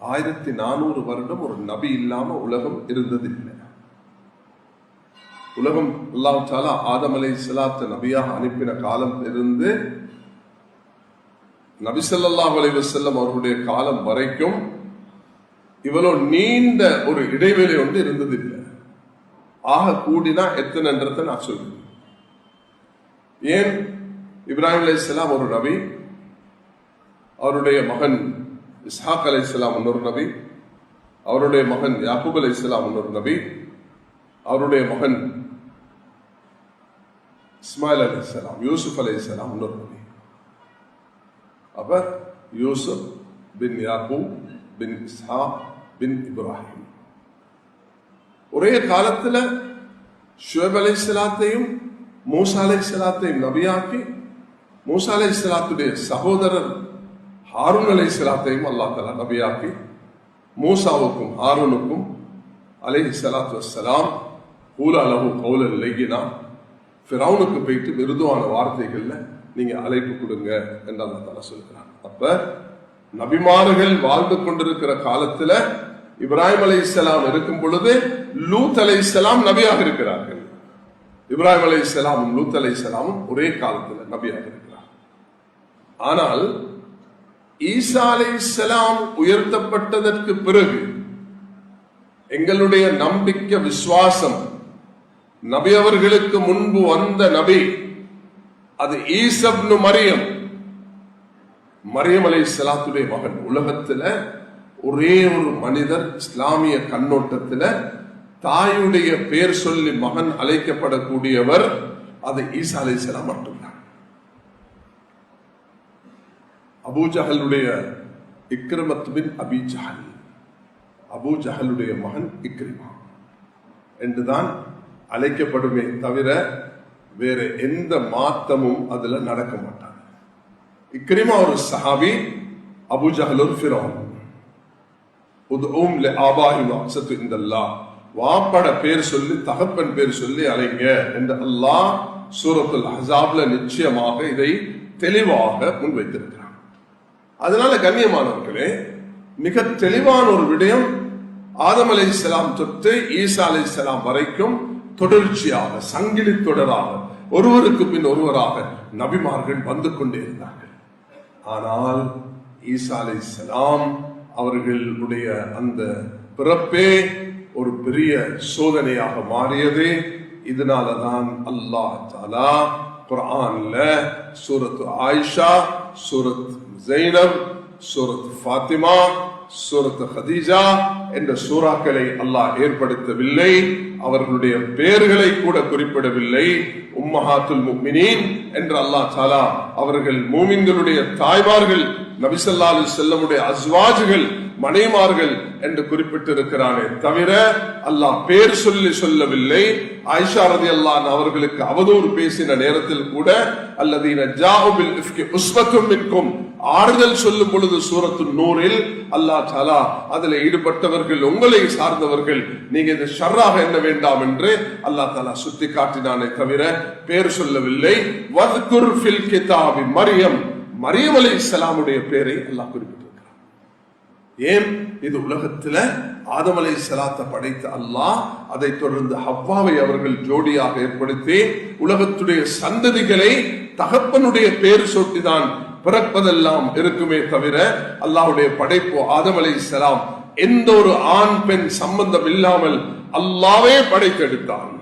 ஆயிரத்தி நானூறு வருடம் ஒரு நபி இல்லாம உலகம் இருந்ததில்லை. உலகம் அல்லாவிட்டாலா ஆதமலை ஆதம் அலை நபியாக அனுப்பின காலம் இருந்து நபி ஸல்லல்லாஹு அலைஹி அவர்களுடைய காலம் வரைக்கும் இவ்வளவு நீண்ட ஒரு இடைவெளி ஒன்று இருந்ததில்லை. ஆக கூடினா எத்தனைன்றதை நான் சொல்றேன். ஏன்? இப்ராஹிம் அலைஹிஸ்ஸலாம் ஒரு நபி அவருடைய மகன் இஸ்ஹாக் அலை இஸ்லாம் இன்னொரு நபி அவருடைய மகன் யாக்கூப் இஸ்லாம் இன்னொரு நபி அவருடைய மகன் இஸ்மாயில் அலி இஸ்லாம் யூசுப் அலி இஸ்லாம் இன்னொரு நபி. அப்ப யூசுப் பின் யாக்கூப் பின் இஸ்ஹா பின் இப்ராஹிம். ஒரே காலத்துல ஷுவேப் அலை இஸ்லாத்தையும் மூசா அலை இஸ்லாத்தையும் நபியாக்கி மூசா அலை இஸ்லாத்துடைய சகோதரர் ஹாரூன் சலாத்தையும் அல்லாஹ் தலா நபியாக்கி மூசாவுக்கும் ஹாரூனுக்கும் அலை சலாத்து வஸ்ஸலாம் கூலா லஹு கௌலன் லையினா ஃபிரௌனுக்கு போயிட்டு மிருதுவான வார்த்தைகள்ல நீங்க அழைப்பு கொடுங்க என்று அல்லா தலா சொல்கிறான். அப்ப நபிமார்கள் வாழ்ந்து கொண்டிருக்கிற காலத்துல இப்ராஹிம் அலைஹிஸ்ஸலாம் இருக்கும் பொழுது லூத் அலைஹிஸ்ஸலாம் நபியாக இருக்கிறார்கள். இப்ராஹிம் அலைஹிஸ்ஸலாமும் லூத் அலைஹிஸ்ஸலாமும் ஒரே காலத்துல நபியாக இருக்கிறார் ஆனால் ஈசா செலாம் உயர்த்தப்பட்டதற்கு பிறகு எங்களுடைய நம்பிக்கை விசுவாசம் நபி அவர்களுக்கு முன்பு வந்த நபி அது ஈசப்னு மரியம். மரியம் அலை சலாத்துடைய மகன். உலகத்துல ஒரே ஒரு மனிதர் இஸ்லாமிய கண்ணோட்டத்துல தாயுடைய பேர் சொல்லி மகன் அழைக்கப்படக்கூடியவர் அது ஈசா அலை சலாம் அபூஜஹலுடைய இக்ரமத் பின் அபி மகன் இக்ரிமா என்றுதான் அழைக்கப்படுமே தவிர வேற எந்த மாத்தமும் அதுல நடக்க மாட்டாங்க இக்ரிமா ஒரு சஹாபி அபுஜஹல் ஒரு ஃபிரௌன் உதும் லி ஆபாஹிம் அக்ஸத்து வாப்பட பேர் சொல்லி தகப்பன் பேர் சொல்லி அலைங்க என்று அல்லாஹ் சூரத்துல் ஹசாப்ல நிச்சயமாக இதை தெளிவாக முன்வைத்திருக்கிறார் அதனால கண்ணியமானவர்களே மிக தெளிவான ஒரு விடயம் ஆதம் அலைஹிஸ்ஸலாம் தொட்டு ஈசா அலைஹிஸ்ஸலாம் வரைக்கும் தொடர்ச்சியாக சங்கிலி தொடராக ஒருவருக்கு பின் ஒருவராக நபிமார்கள் வந்து கொண்டே இருந்தார்கள். ஆனால் ஈசா அலைஹிஸ்ஸலாம் அவர்களுடைய அந்த பிறப்பே ஒரு பெரிய சோதனையாக மாறியது. இதனாலதான் அல்லாஹ் தாலா குரான்ல சூரத் ஆயிஷா சூரத் ஜைனப் சூரத் ஃபாத்திமா சூரத் ஹதீஜா என்ற சூறாக்களை அல்லாஹ் ஏற்படுத்தவில்லை அவர்களுடைய பெயர்களை கூட குறிப்பிடவில்லை. உம்மஹாத்துல் முக்மினீன் என்று அல்லாஹ் சாலா அவர்கள் மூமின்களுடைய தாய்மார்கள் நபிசல்லாலு செல்லமுடைய அஸ்வாஜுகள் மனைமார்கள் என்று குறிப்பிட்டிருக்கிறானே தவிர அல்லாஹ் பேர் சொல்லி சொல்லவில்லை. ஆயிஷா ரதி அல்லான் அவர்களுக்கு அவதூறு பேசின நேரத்தில் கூட அல்லது ஜாஹுபில் ஆறுதல் சொல்லும் பொழுது சூரத்து நூறில் அல்லாஹ் தலா அதுல ஈடுபட்டவர்கள் உங்களை சார்ந்தவர்கள் நீங்க இது ஷர்ராக எண்ண வேண்டாம் என்று அல்லாஹ் தலா சுத்தி காட்டினானே தவிர பேர் சொல்லவில்லை. ஃபில் மரியம். மரியம் அலி இஸ்லாமுடைய பேரை அல்லாஹ் குறிப்பிட்டார் ஏன்? இது உலகத்துல ஆதமலை அலை சலாத்தை படைத்த அல்லாஹ் அதை தொடர்ந்து ஹவ்வாவை அவர்கள் ஜோடியாக ஏற்படுத்தி உலகத்துடைய சந்ததிகளை தகப்பனுடைய பேர் சொட்டிதான் பிறப்பதெல்லாம் இருக்குமே தவிர அல்லாஹ்வுடைய படைப்பு ஆதமலை சலாம் எந்த ஒரு ஆண் பெண் சம்பந்தம் இல்லாமல் அல்லாவே படைத்தெடுத்தான்.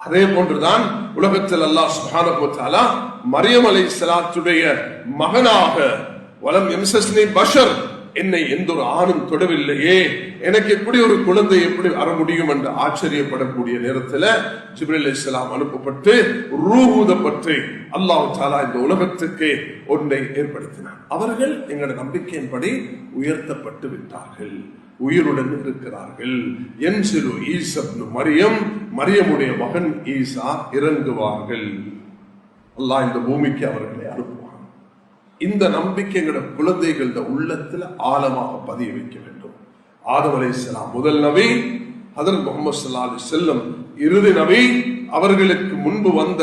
அதே போன்றுதான் உலகத்தில் அல்லாஹ் சுப்ஹானஹு வ மரியமலை சலாத்துடைய மகனாக வலம் எம்சஸ்னி பஷர் என்னை எந்த ஒரு ஆணும் தொடவில்லையே? எனக்கு எப்படி ஒரு குழந்தை எப்படி வர முடியும் என்று ஆச்சரியப்படக்கூடிய நேரத்தில் ஜிப்ரில் இஸ்லாம் அனுப்பப்பட்டு ரூபூதப்பட்டு அல்லாஹ் தாலா இந்த உலகத்துக்கு ஒன்றை ஏற்படுத்தினார் அவர்கள் எங்களோட நம்பிக்கையின்படி உயர்த்தப்பட்டு விட்டார்கள். உயிருடன் இருக்கிறார்கள். என் சிறு ஈசப்னு மரியம் மரியமுடைய மகன் ஈசா இறங்குவார்கள். அல்லாஹ் இந்த பூமிக்கு அவர்களை அனுப்புவான். இந்த நம்பிக்கை குழந்தைகளோட குழந்தைகள உள்ளத்துல ஆழமாக பதிய வைக்க வேண்டும். ஆதம் அலைஹிஸ்ஸலாம் முதல் நபி ஹதரத் முகமது ஸல்லல்லாஹு அலைஹி இறுதி நபி அவர்களுக்கு முன்பு வந்த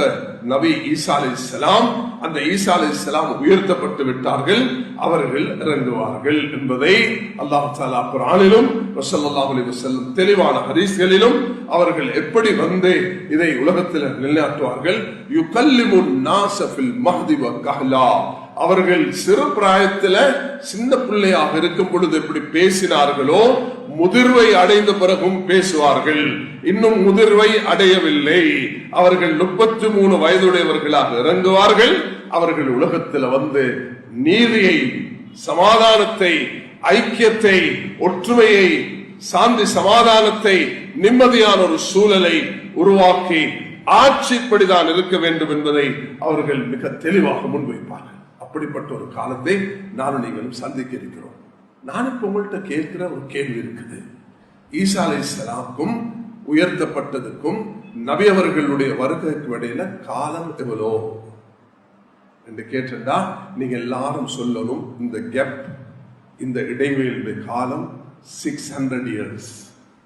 நபி ஈசா அலைஹிஸ்ஸலாம் அந்த ஈசா அலைஹிஸ்ஸலாம் உயர்த்தப்பட்டு விட்டார்கள் அவர்கள் இறங்குவார்கள் என்பதை அல்லாஹ் சாலா குரானிலும் ரசூலுல்லாஹி அலைஹி தெளிவான ஹதீஸ்களிலும் அவர்கள் எப்படி வந்து இதை உலகத்தில் நிலைநாட்டுவார்கள்? யுகல்லிமுன் நாஸ ஃபில் மஹ்தி வ கஹ்லா. அவர்கள் சிறு பிராயத்துல சின்ன பிள்ளையாக இருக்கும் பொழுது எப்படி பேசினார்களோ முதிர்வை அடைந்த பிறகும் பேசுவார்கள். இன்னும் முதிர்வை அடையவில்லை. அவர்கள் முப்பத்தி மூணு வயதுடையவர்களாக இறங்குவார்கள். அவர்கள் உலகத்தில் வந்து நீதியை சமாதானத்தை ஐக்கியத்தை ஒற்றுமையை சாந்தி சமாதானத்தை நிம்மதியான ஒரு சூழலை உருவாக்கி ஆட்சிப்படிதான் இருக்க வேண்டும் என்பதை அவர்கள் மிக தெளிவாக முன்வைப்பார்கள். அப்படிப்பட்ட ஒரு காலத்தை நானும் நீங்களும் சந்திக்க இருக்கிறோம். நான் இப்போ உங்கள்கிட்ட கேட்கிற ஒரு கேள்வி இருக்குது. ஈசா அலை சலாமுக்கும் உயர்த்தப்பட்டதுக்கும் நபி அவர்களுடைய வருகைக்கு இடையில காலம் எவ்வளோ? என்று கேட்டா நீங்க எல்லாரும் சொல்லணும் இந்த கேப் இந்த இடைவெளியுடைய காலம் சிக்ஸ் ஹண்ட்ரட் இயர்ஸ்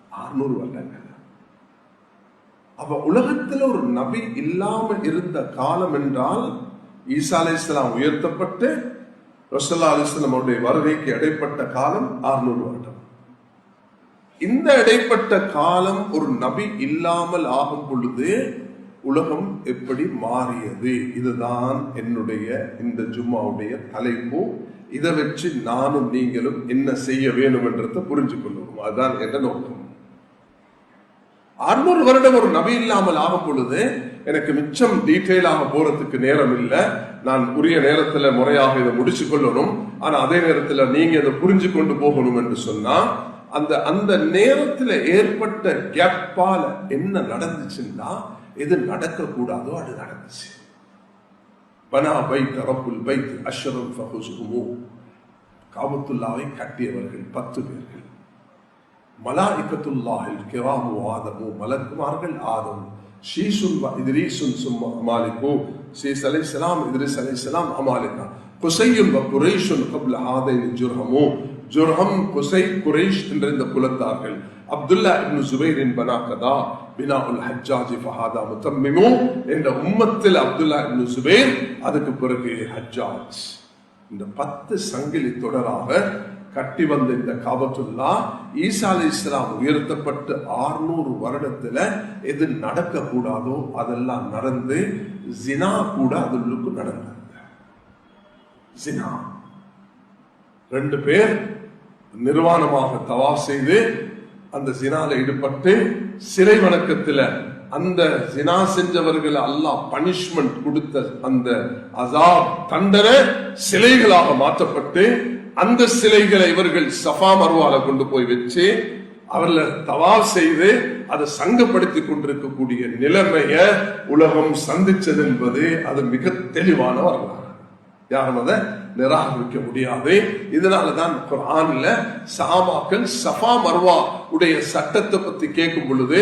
அறுநூறு வருடங்கள் அப்ப உலகத்துல ஒரு நபி இல்லாமல் இருந்த காலம் என்றால் ஈசா இஸ்லாம் உயர்த்தப்பட்டு ரசல்லா அலிஸ்லாம் அவருடைய வருகைக்கு இடைப்பட்ட காலம் அறுநூறு வருடம். இந்த இடைப்பட்ட காலம் ஒரு நபி இல்லாமல் ஆகும் பொழுது உலகம் எப்படி மாறியது? இதுதான் என்னுடைய இந்த ஜும்மாவுடைய தலைப்பு. இதை வச்சு நானும் நீங்களும் என்ன செய்ய வேண்டும் என்றதை புரிஞ்சு கொள்ளுவோம் அதுதான் என்ன நோக்கம். அறுநூறு வருடம் ஒரு நபி இல்லாமல் ஆகும் பொழுது எனக்கு மிச்சம் டீட்டெயிலாக போறதுக்கு நேரம் இல்லை. நான் உரிய நேரத்துல முறையாக இதை முடிச்சு கொள்ளணும். ஆனா அதே நேரத்துல நீங்க இதை புரிஞ்சு கொண்டு போகணும் என்று சொன்னா அந்த அந்த நேரத்துல ஏற்பட்ட கேப்பால என்ன நடந்துச்சுன்னா எது நடக்க கூடாதோ அது நடந்துச்சு. பனா பைத் அரப்புல் பைத் அஷ்ரஃப் ஃபஹுசுஹுமு காபத்துல்லாவை கட்டியவர்கள் பத்து பேர்கள். மலாஇக்கத்துல்லாஹில் கிராமு ஆதமு மலக்குமார்கள் ஆதம் ஷீசுன் வ இத்ரீசுன் சும்மா அமாலிகு ஷீஸ் அலைஹிஸ்ஸலாம் இத்ரிஸ் அலைஹிஸ்ஸலாம் அமாலிகா குசையுன் வ குரைஷுன் கப்ல ஹாதைன் ஜுர்ஹமு ஜுர்ஹம் குசை குரைஷ் என்ற இந்த குலத்தார்கள் அப்துல்லா இப்னு ஜுபைரின் பனாகதா பினாவுல் ஹஜ்ஜாஜி ஃபஹாதா முத்தம்மிமு என்ற உம்மத்தில் அப்துல்லா இப்னு ஜுபைர் அதுக்கு பிறகு ஹஜ்ஜாஜ் இந்த பத்து சங்கிலி தொடராக கட்டி வந்த இந்த காபத்துல்லா ஈசா அலி இஸ்லாம் உயர்த்தப்பட்டு ஆறுநூறு வருடத்துல எது நடக்க கூடாதோ அதெல்லாம் நடந்து ஜினா கூட அதுக்கு நடந்தது ஜினா. ரெண்டு பேர் நிர்வாணமாக தவா செய்து அந்த ஜினால ஈடுபட்டு சிறை வணக்கத்துல அந்த ஜினா செஞ்சவர்கள் அல்லாஹ் பனிஷ்மெண்ட் கொடுத்த அந்த அசாப் தண்டனை சிலைகளாக மாற்றப்பட்டு அந்த சிலைகளை இவர்கள் சஃபா மருவால கொண்டு போய் வச்சு அவர்ல தவால் செய்து அதை சங்கப்படுத்தி கொண்டிருக்கக்கூடிய நிலைமைய உலகம் சந்திச்சது என்பது அது மிக தெளிவான வரலாறு. யாரும் அதை நிராகரிக்க முடியாது. இதனாலதான் குரான்ல சாமாக்கள் சஃபா மர்வா உடைய சட்டத்தை பத்தி கேட்கும் பொழுது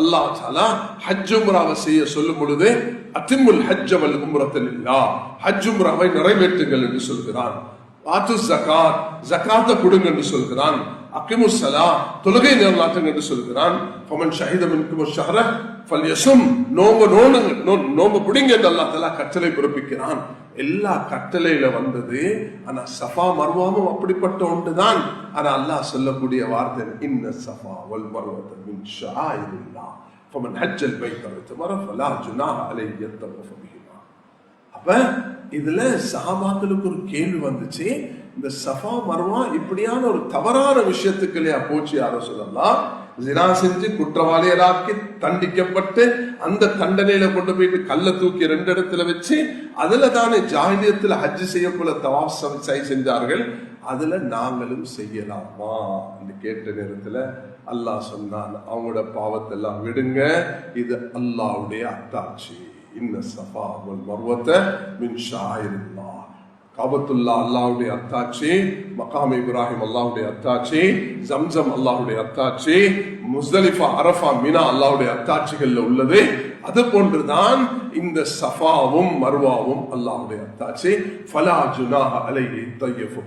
அல்லாஹ் சாலா ஹஜ் உம்ராவை செய்ய சொல்லும் பொழுது அத்திமுல் ஹஜ் அவல் உம்ரத்தில் இல்லா. ஹஜ் உம்ராவை நிறைவேற்றுங்கள் என்று சொல்கிறான். ஆத்து ஜகாத் ஜகாத்தை கொடுங்க என்று சொல்கிறான். அக்கிமு சலா தொழுகை நிர்லாட்டுங்க என்று சொல்கிறான். பமன் ஷஹிதம் மின்கும் ஷஹர ஃபல்யசும் நோம்பு நோனுங்க நோ- நோம்பு பிடிங்க என்று அல்லா தலா கட்டளை பிறப்பிக்கிறான். எல்லா கட்டளையில வந்தது ஆனா சஃபா மர்வாமும் அப்படிப்பட்ட ஒன்றுதான். ஆனா அல்லாஹ் சொல்லக்கூடிய வார்த்தை இன்ன சஃபா வல் மர்வத்தை மின் ஷாயிரில்லாஹ் ஃபமன் ஹஜ்ஜல் பைத்த வத்தமர ஃபலா ஜுனா அலை யத்தவஃப அப்ப இதுல சஹாபாக்களுக்கு ஒரு கேள்வி வந்துச்சு இந்த சஃபா மர்வா இப்படியான ஒரு தவறான விஷயத்துக்கு இல்லையா போச்சு யாரோ சொல்லலாம் ஜினா செஞ்சு குற்றவாளியராக்கி தண்டிக்கப்பட்டு அந்த தண்டனையில கொண்டு போயிட்டு கல்ல தூக்கி ரெண்டு இடத்துல வச்சு அதுல தானே ஜாகிலியத்துல ஹஜ் போல தவாப் சை செஞ்சார்கள். அதுல நாங்களும் செய்யலாமா? என்று கேட்ட நேரத்துல அல்லாஹ் சொன்னான் அவங்களோட பாவத்தை எல்லாம் விடுங்க இது அல்லாவுடைய அத்தாட்சி. இன்ன சஃபா வல் மர்வத்த மின் ஷாயிரில்லாஹ் காபத்துல்லா அல்லாஹ்வுடைய அத்தாட்சி மகாம் இப்ராஹிம் அல்லாஹ்வுடைய அத்தாட்சி ஜம்சம் அல்லாஹ்வுடைய அத்தாட்சி முஸ்தலிஃபா அரஃபா மினா அல்லாஹ்வுடைய அத்தாட்சிகள்ல உள்ளது அது போன்றுதான் இந்த சஃபாவும் மர்வாவும் அல்லாஹ்வுடைய அத்தாட்சி ஃபலா ஜுனாஹ அலைஹி தய்யஃபு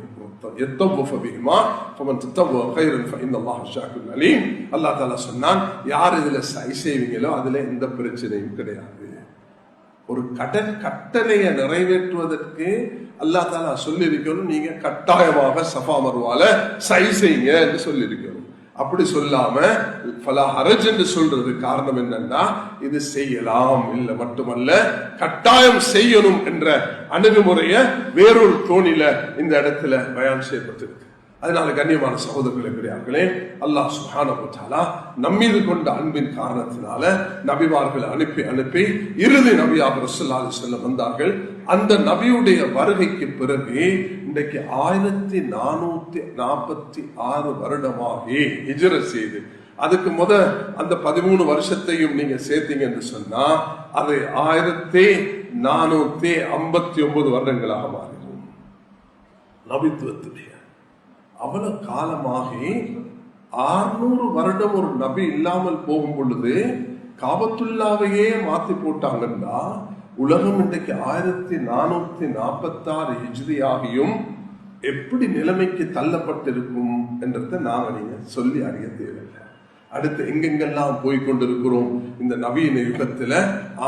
يتطوف بهما فمن تطوع خيرا فإن الله شاكر عليم அல்லாஹ் தாலா சொன்னான் யார் இதுல சை செய்வீங்களோ அதுல எந்த பிரச்சனையும் கிடையாது ஒரு கடன் கட்டளையை நிறைவேற்றுவதற்கு அல்லாஹ் தாலா சொல்லியிருக்கணும். நீங்க கட்டாயமாக சஃபா மருவால சை செய்யுங்க என்று சொல்லியிருக்கணும். அப்படி சொல்லாம பல ஹரஜ் என்று சொல்றது காரணம் என்னன்னா இது செய்யலாம். இல்லை மட்டுமல்ல கட்டாயம் செய்யணும் என்ற அணுகுமுறைய வேறொரு தோணில இந்த இடத்துல பயன் செய்யப்பட்டிருக்கு. அதனால கண்ணியமான சகோதரர்களே பெரியார்களே அல்லாஹ் சுஹான தஆலா நம்மீது கொண்ட அன்பின் காரணத்தினால நபிமார்களை அனுப்பி அனுப்பி இறுதி நபியாக ரசூலுல்லாஹி செல்ல வந்தார்கள். அந்த நபியுடைய வருகைக்கு பிறகு இன்றைக்கு ஆயிரத்தி நானூத்தி நாற்பத்தி ஆறு வருடமாகி இஜர செய்து அதுக்கு முத அந்த பதிமூணு வருஷத்தையும் நீங்க சேர்த்தீங்கன்னு சொன்னா அது ஆயிரத்தி நானூத்தி ஐம்பத்தி ஒன்பது வருடங்களாக மாறிடும். நபித்துவத்துடைய அவ்வளவு காலமாகி ஆறுநூறு வருடம் ஒரு நபி இல்லாமல் போகும் பொழுது காபத்துல்லாவையே மாத்தி போட்டாங்கன்னா உலகம் இன்றைக்கு ஆயிரத்தி நானூத்தி நாற்பத்தாறு ஹிஜ்ரி ஆகியும் எப்படி நிலைமைக்கு தள்ளப்பட்டிருக்கும் என்றதை நாங்க நீங்க சொல்லி அறிய தேவையில்லை. அடுத்து எங்கெங்கெல்லாம் போய் கொண்டிருக்கிறோம்? இந்த நவீன யுகத்துல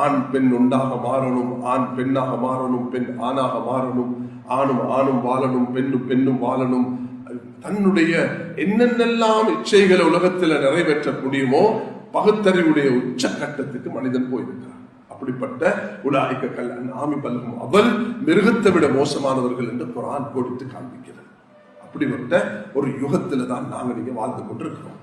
ஆண் பெண் உண்டாக மாறணும் ஆண் பெண்ணாக மாறணும் பெண் ஆணாக மாறணும் ஆணும் ஆணும் வாழணும் பெண்ணும் பெண்ணும் வாழணும் தன்னுடைய என்னென்னெல்லாம் இச்சைகளை உலகத்தில் நிறைவேற்ற முடியுமோ பகுத்தறிவுடைய உச்சக்கட்டத்துக்கு மனிதன் போயிருக்கிறான் அப்படிப்பட்ட உலாய்க்க கல் ஆமி பல்கும் அவள் மிருகத்தை விட மோசமானவர்கள் என்று குரான் கொடுத்து காண்பிக்கிறது. அப்படிப்பட்ட ஒரு யுகத்துல தான் நாங்கள் இங்கே வாழ்ந்து கொண்டிருக்கிறோம்.